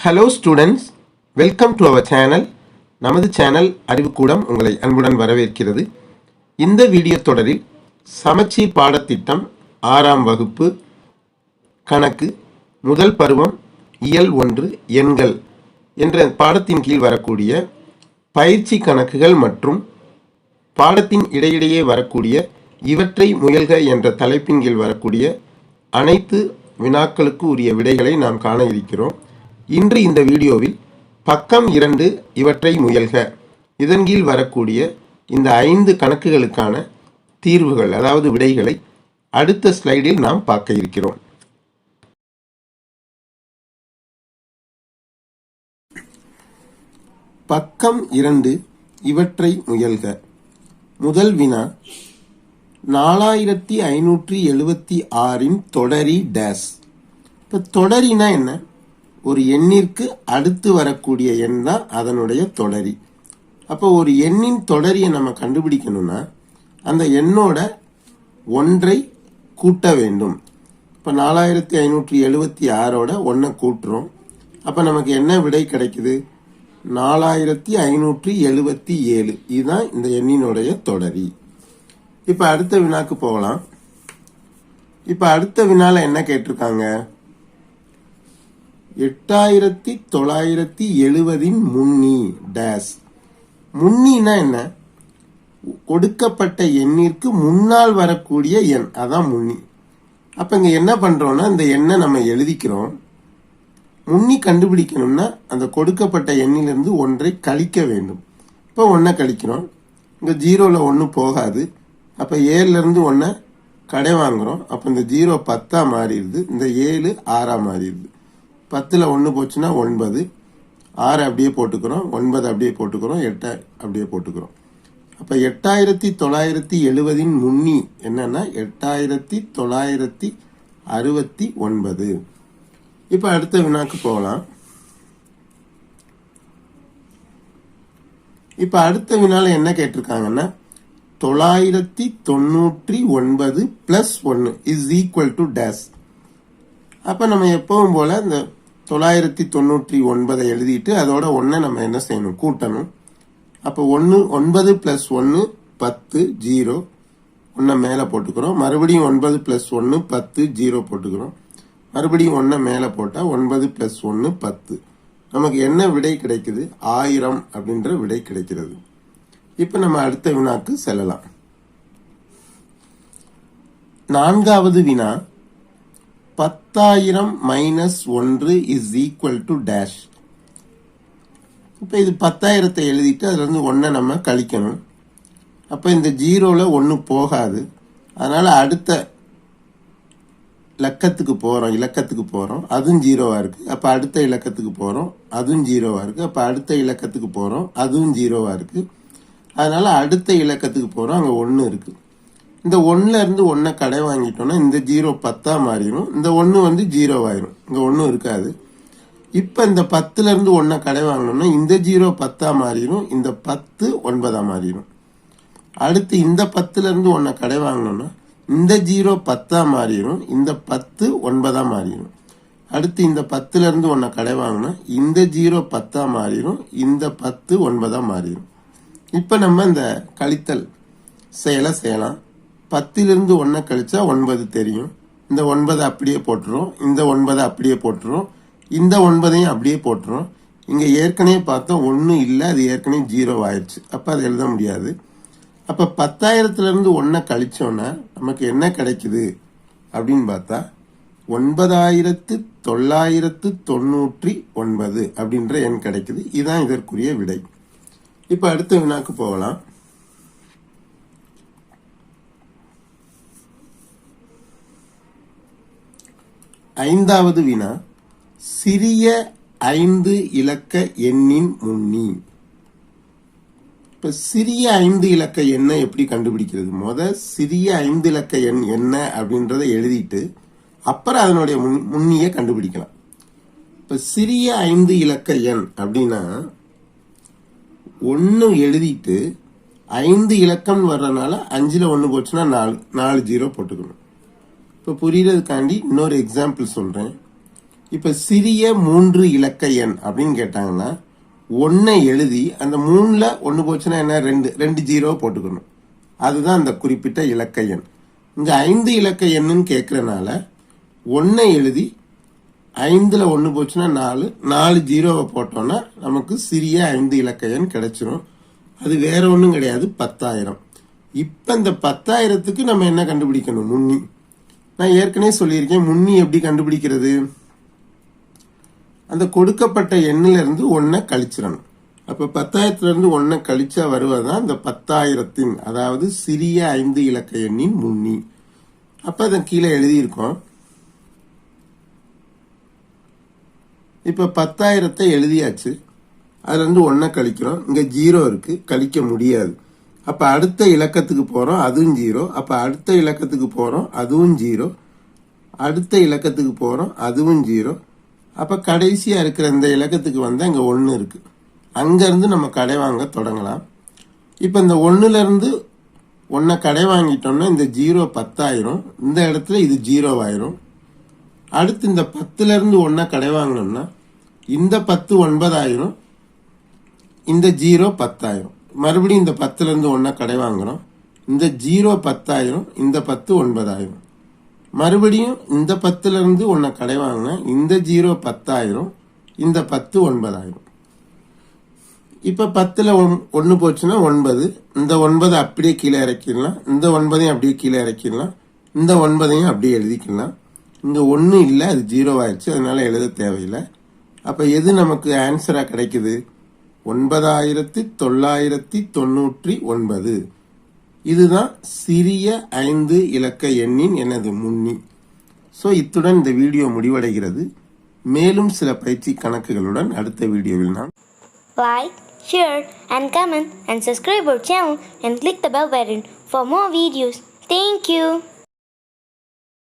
Hello students welcome to our channel நமது channel Arivukoodam உங்களை அன்புடன் வரவேற்கிறது. இந்த வீடியோ தொடரில் சமச்சீர் பாடத்திட்டம் ஆறாம் வகுப்பு கணக்கு முதல் பருவம் இயல் ஒன்று எண்கள் என்ற பாடத்தின் கீழ் வரக்கூடிய பயிற்சி கணக்குகள் மற்றும் பாடத்தின் இடையிடையே வரக்கூடிய இவற்றை முயல்க என்ற தலைப்பின் கீழ் வரக்கூடிய அனைத்து வினாக்களுக்கு உரிய விடைகளை நாம் காண இருக்கிறோம். இன்று இந்த வீடியோவில் பக்கம் இரண்டு இவற்றை முயல்க. இதன் கீழ் வரக்கூடிய இந்த ஐந்து கணக்குகளுக்கான தீர்வுகள் அதாவது விடைகளை அடுத்த ஸ்லைடில் நாம் பார்க்க இருக்கிறோம். பக்கம் இரண்டு இவற்றை முயல்க. முதல் வினா நாலாயிரத்தி ஐநூற்றி எழுபத்தி ஆறின் தொடரி டேஸ். இப்போ தொடரினா என்ன? ஒரு எண்ணிற்கு அடுத்து வரக்கூடிய எண் தான் அதனுடைய தொடரி. அப்போ ஒரு எண்ணின் தொடரியை நம்ம கண்டுபிடிக்கணும்னா அந்த எண்ணோட ஒன்றை கூட்ட வேண்டும். இப்போ நாலாயிரத்தி ஐநூற்றி எழுபத்தி ஆறோட ஒன்றை கூட்டுறோம். அப்போ நமக்கு என்ன விடை கிடைக்குது? நாலாயிரத்தி ஐநூற்றி எழுபத்தி ஏழு. இதுதான் இந்த எண்ணினுடைய தொடரி. இப்போ அடுத்த வினாக்கு போகலாம். இப்போ அடுத்த வினால என்ன கேட்டிருக்காங்க? எட்டாயிரத்தி தொள்ளாயிரத்தி எழுபதின் முன்னி டேஸ். முன்னினா என்ன? கொடுக்கப்பட்ட எண்ணிற்கு முன்னால் வரக்கூடிய எண். அதான் முன்னி. அப்போ இங்கே என்ன பண்ணுறோன்னா இந்த எண்ணை நம்ம எழுதிக்கிறோம். முன்னி கண்டுபிடிக்கணும்னா அந்த கொடுக்கப்பட்ட எண்ணிலிருந்து ஒன்றை கழிக்க வேண்டும். இப்போ ஒன்றை கழிக்கிறோம். இங்கே ஜீரோவில் ஒன்று போகாது. அப்போ ஏழுலேருந்து ஒன்றை கடை வாங்குகிறோம் அப்போ இந்த ஜீரோ பத்தாக மாறிடுது. இந்த ஏழு ஆறாக மாறிடுது. பத்தில் ஒன்று போச்சுன்னா ஒன்பது. ஆறு அப்படியே போட்டுக்கிறோம். ஒன்பது அப்படியே போட்டுக்கிறோம். எட்டை அப்படியே போட்டுக்கிறோம். அப்போ எட்டாயிரத்தி தொள்ளாயிரத்தி எழுபதின் முன்னி என்னென்னா எட்டாயிரத்தி தொள்ளாயிரத்தி அறுபத்தி ஒன்பது. இப்போ அடுத்த வினாக்கு போகலாம். இப்போ அடுத்த வினால என்ன கேட்டிருக்காங்கன்னா தொள்ளாயிரத்தி தொண்ணூற்றி ஒன்பது பிளஸ் ஒன்று இஸ் ஈக்குவல் டு டேஸ் அப்போ நம்ம எப்பவும் போல் இந்த தொள்ளாயிரத்தி தொண்ணூற்றி ஒன்பதை எழுதிட்டு அதோட ஒன்றை நம்ம என்ன செய்யணும்? கூட்டணும். அப்போ ஒன்று ஒன்பது ப்ளஸ் ஒன்று பத்து ஜீரோ ஒன்றை மேலே போட்டுக்கிறோம். மறுபடியும் ஒன்பது ப்ளஸ் ஒன்று பத்து ஜீரோ போட்டுக்கிறோம். மறுபடியும் ஒன்றை மேலே போட்டால் ஒன்பது ப்ளஸ் ஒன்று பத்து. நமக்கு என்ன விடை கிடைக்குது? ஆயிரம் அப்படின்ற விடை கிடைக்கிறது. இப்போ நம்ம அடுத்த வினாக்கு செல்லலாம். நான்காவது வினா பத்தாயிரம் மைனஸ் ஒன்று இஸ் ஈக்குவல் டு டேஷ் இப்போ இது பத்தாயிரத்தை எழுதிட்டு அதுலேருந்து ஒன்றை நம்ம கழிக்கணும். அப்போ இந்த ஜீரோவில் ஒன்று போகாது. அதனால் அடுத்த இலக்கத்துக்கு போகிறோம் இலக்கத்துக்கு போகிறோம் அதுவும் ஜீரோவாக இருக்குது அப்போ அடுத்த இலக்கத்துக்கு போகிறோம் அதுவும் ஜீரோவாக இருக்குது அப்போ அடுத்த இலக்கத்துக்கு போகிறோம் அதுவும் ஜீரோவாக இருக்குது அதனால் அடுத்த இலக்கத்துக்கு போகிறோம் அங்கே ஒன்று இருக்குது இந்த ஒன்னுல இருந்து ஒன்றை கடை வாங்கிட்டோம்னா இந்த ஜீரோ பத்தா மாறிடும் இந்த ஒன்று வந்து ஜீரோ ஆயிரும் இங்கே ஒன்றும் இருக்காது. இப்போ இந்த பத்துல இருந்து ஒன்றை கடை வாங்கினோம்னா இந்த ஜீரோ பத்தா மாறிடும் இந்த பத்து ஒன்பதா மாறிடும் அடுத்து இந்த பத்துல இருந்து ஒன்றை கடை வாங்கினோம்னா இந்த ஜீரோ பத்தா மாறிடும் இந்த பத்து ஒன்பதா மாறிடும் அடுத்து இந்த பத்துல இருந்து ஒன்றை கடை வாங்கினா இந்த ஜீரோ பத்தா மாறிடும் இந்த பத்து ஒன்பதா மாறிடும் இப்போ நம்ம இந்த கழித்தல் செயலை செய்யலாம். பத்திலிருந்து ஒன்றை கழிச்சா ஒன்பது தெரியும். இந்த ஒன்பதை அப்படியே போட்டுரும். இந்த ஒன்பதை அப்படியே போட்டுரும். இந்த ஒன்பதையும் அப்படியே போட்டுரும். இங்கே ஏற்கனவே பார்த்தோம் ஒன்றும் இல்லை அது ஏற்கனவே ஜீரோ ஆயிடுச்சு. அப்போ அதை எழுத முடியாது. அப்போ பத்தாயிரத்துலேருந்து ஒன்றை கழிச்சோன்னா நமக்கு என்ன கிடைக்குது அப்படின்னு பார்த்தா ஒன்பதாயிரத்து தொள்ளாயிரத்து தொண்ணூற்றி ஒன்பது அப்படின்ற எண் கிடைக்குது. இதுதான் இதற்குரிய விடை. இப்போ அடுத்த வினாக்கு போகலாம். ஐந்தாவது வினா சிறிய ஐந்து இலக்க எண்ணின் முன்னி. இப்போ சிறிய ஐந்து இலக்க எண்ணை எப்படி கண்டுபிடிக்கிறது? முத சிறிய ஐந்து இலக்க எண் என்ன அப்படின்றத எழுதிட்டு அப்புறம் அதனுடைய முன்- முன்னியை கண்டுபிடிக்கலாம். இப்போ சிறிய ஐந்து இலக்க எண் அப்படின்னா ஒன்று எழுதிட்டு ஐந்து இலக்கம் வர்றதுனால அஞ்சில் ஒன்று போச்சுன்னா நாலு நாலு ஜீரோ போட்டுக்கணும். இப்போ புரியறதுக்காண்டி இன்னொரு எக்ஸாம்பிள் சொல்கிறேன் இப்போ சிறிய மூன்று இலக்க எண் அப்படின்னு கேட்டாங்கன்னா ஒன்றை எழுதி அந்த மூணில் ஒன்று போச்சுன்னா என்ன? ரெண்டு ரெண்டு ஜீரோ போட்டுக்கணும். அதுதான் அந்த குறிப்பிட்ட இலக்க எண். இங்கே ஐந்து இலக்க எண்ணுன்னு கேட்குறனால ஒன்றை எழுதி ஐந்தில் ஒன்று போச்சுன்னா நாலு நாலு ஜீரோவை போட்டோன்னா நமக்கு சிறிய ஐந்து இலக்க எண் கிடைச்சிரும். அது வேற ஒன்றும் கிடையாது பத்தாயிரம். இப்போ இந்த பத்தாயிரத்துக்கு நம்ம என்ன கண்டுபிடிக்கணும்? முன்னி நான் ஏற்கனவே சொல்லியிருக்கேன் முன்னி எப்படி கண்டுபிடிக்கிறது? அந்த கொடுக்கப்பட்ட எண்ணிலிருந்து ஒன்றை கழிச்சிடணும். அப்போ பத்தாயிரத்துலேருந்து ஒன்றை கழிச்சா வருவதுதான் இந்த பத்தாயிரத்தின் அதாவது சிறிய ஐந்து இலக்க எண்ணின் முன்னி. அப்போ அதை கீழே எழுதியிருக்கோம். இப்போ பத்தாயிரத்தை எழுதியாச்சு. அதுலேருந்து ஒன்றை கழிக்கிறோம். இங்கே ஜீரோ இருக்குது கழிக்க முடியாது. அப்போ அடுத்த இலக்கத்துக்கு போகிறோம் அதுவும் ஜீரோ அப்போ அடுத்த இலக்கத்துக்கு போகிறோம் அதுவும் ஜீரோ அடுத்த இலக்கத்துக்கு போகிறோம் அதுவும் ஜீரோ அப்போ கடைசியாக இருக்கிற இந்த இலக்கத்துக்கு வந்து அங்கே ஒன்று இருக்குது அங்கேருந்து நம்ம கடை வாங்க தொடங்கலாம். இப்போ இந்த ஒன்றுலேருந்து ஒன்றை கடை வாங்கிட்டோம்னா இந்த ஜீரோ பத்தாயிரம். இந்த இடத்துல இது ஜீரோவாயிரும் அடுத்து இந்த பத்துலேருந்து ஒன்றை கடை வாங்கினோம்னா இந்த பத்து ஒன்பதாயிரம். இந்த ஜீரோ பத்தாயிரம். மறுபடியும் இந்த பத்துலேருந்து ஒன்றா கடை வாங்குகிறோம் இந்த ஜீரோ பத்தாயிரம் இந்த பத்து ஒன்பதாயிரம். மறுபடியும் இந்த பத்துலேருந்து ஒன்றை கடை வாங்கினா இந்த ஜீரோ பத்தாயிரம் இந்த பத்து ஒன்பதாயிரம். இப்போ பத்தில் ஒன்- ஒன்று போச்சுன்னா ஒன்பது இந்த ஒன்பது அப்படியே கீழே இறக்கிடலாம். இந்த ஒன்பதையும் அப்படியே கீழே இறக்கிடலாம். இந்த ஒன்பதையும் அப்படியே எழுதிக்கலாம். இங்கே ஒன்றும் இல்லை அது ஜீரோ ஆயிடுச்சு அதனால் எழுத தேவையில்லை. அப்போ எது நமக்கு ஆன்சராக கிடைக்குது? ஒன்பதாயிரத்தி தொள்ளாயிரத்தி தொண்ணூற்றி ஒன்பது. இதுதான் சிறிய ஐந்து இலக்க எண்ணின் எனது முன்னி. ஸோ இத்துடன் இந்த வீடியோ முடிவடைகிறது. மேலும் சில பயிற்சி கணக்குகளுடன் அடுத்த வீடியோவில் நான் like share and comment and subscribe our channel and click the bell button for more videos.